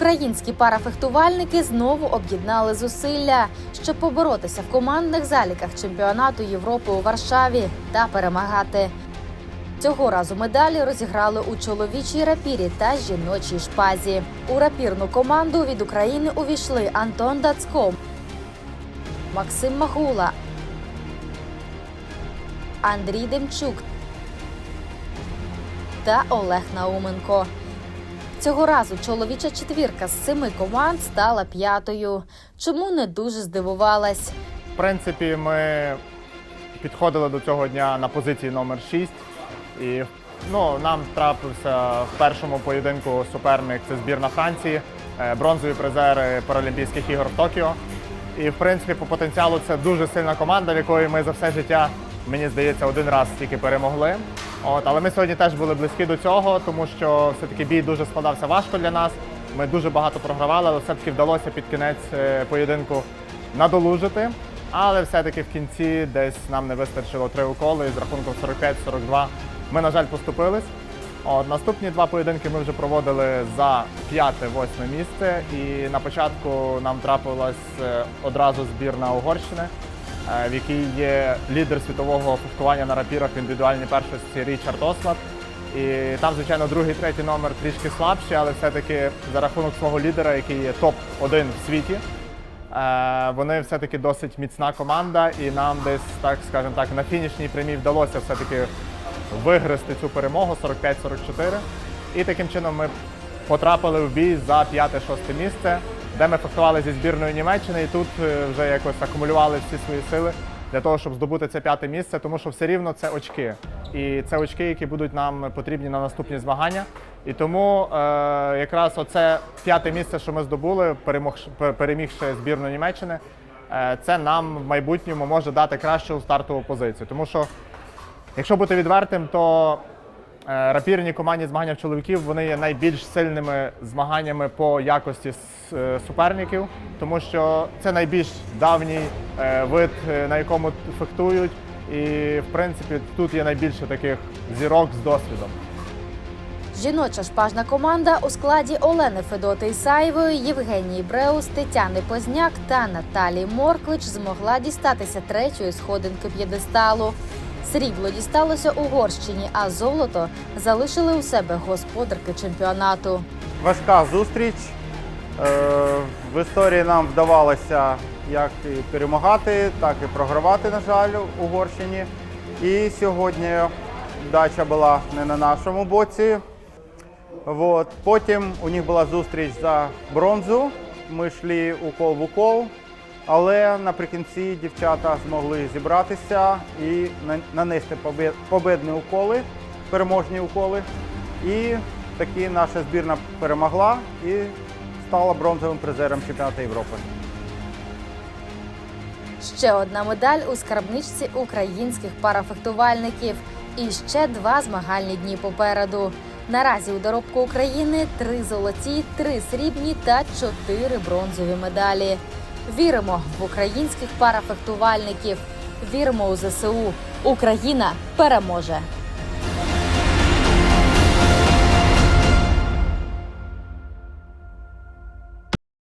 Українські парафехтувальники знову об'єднали зусилля, щоб поборотися в командних заліках чемпіонату Європи у Варшаві та перемагати. Цього разу медалі розіграли у чоловічій рапірі та жіночій шпазі. У рапірну команду від України увійшли Антон Дацько, Максим Магула, Андрій Демчук та Олег Науменко. Цього разу чоловіча четвірка з семи команд стала п'ятою. Чому не дуже здивувалась? В принципі, ми підходили до цього дня на позиції номер 6. І ну, нам трапився в першому поєдинку суперник це збірна Франції, е, бронзові призери Паралімпійських ігор в Токіо. І в принципі, по потенціалу це дуже сильна команда, в якої ми за все життя, мені здається, один раз тільки перемогли. От, але ми сьогодні теж були близькі до цього, тому що все-таки бій дуже складався важко для нас. Ми дуже багато програвали, але все-таки вдалося під кінець е, поєдинку надолужити. Але все-таки в кінці десь нам не вистачило три уколи і з рахунком 45-42 ми, на жаль, поступились. От, наступні два поєдинки ми вже проводили за п'яте-восьме місце. І на початку нам трапилась е, одразу збірна Угорщини, в якій є лідер світового фехтування на рапірах в індивідуальній першості Річард Ослад. І там, звичайно, другий, третій номер трішки слабші, але все-таки за рахунок свого лідера, який є топ-1 в світі, Е, Вони все-таки досить міцна команда, і нам десь, так скажемо так, на фінішній прямій вдалося все-таки вигризти цю перемогу 45-44. І таким чином ми потрапили в бій за п'яте-шосте місце, де ми фехтували зі збірною Німеччини, і тут е, вже якось акумулювали всі свої сили для того, щоб здобути це п'яте місце, тому що все рівно це очки. І це очки, які будуть нам потрібні на наступні змагання. І тому е, якраз оце п'яте місце, що ми здобули, перемогш- перемігши збірну Німеччини, е, це нам в майбутньому може дати кращу стартову позицію. Тому що, якщо бути відвертим, то рапірні командні змагання в чоловіків вони є найбільш сильними змаганнями по якості е, суперників, тому що це найбільш давній е, вид, е, на якому фехтують. І в принципі тут є найбільше таких зірок з досвідом. Жіноча шпажна команда у складі Олени Федоти Ісаєвої, Євгенії Бреус, Тетяни Позняк та Наталії Морквич змогла дістатися третьої сходинки п'єдесталу. Срібло дісталося Угорщині, а золото залишили у себе господарки чемпіонату. важка зустріч. Е, В історії нам вдавалося як і перемагати, так і програвати, на жаль, Угорщині. І сьогодні вдача була не на нашому боці. От. Потім у них була зустріч за бронзу. Ми йшли укол в укол, але наприкінці дівчата змогли зібратися і нанести победні уколи, переможні уколи. І таки наша збірна перемогла і стала бронзовим призером чемпіонату Європи. Ще одна медаль у скарбничці українських парафехтувальників. І ще два змагальні дні попереду. Наразі у доробку України три золоті, три срібні та чотири бронзові медалі. Віримо в українських парафехтувальників. Віримо у ЗСУ. Україна переможе.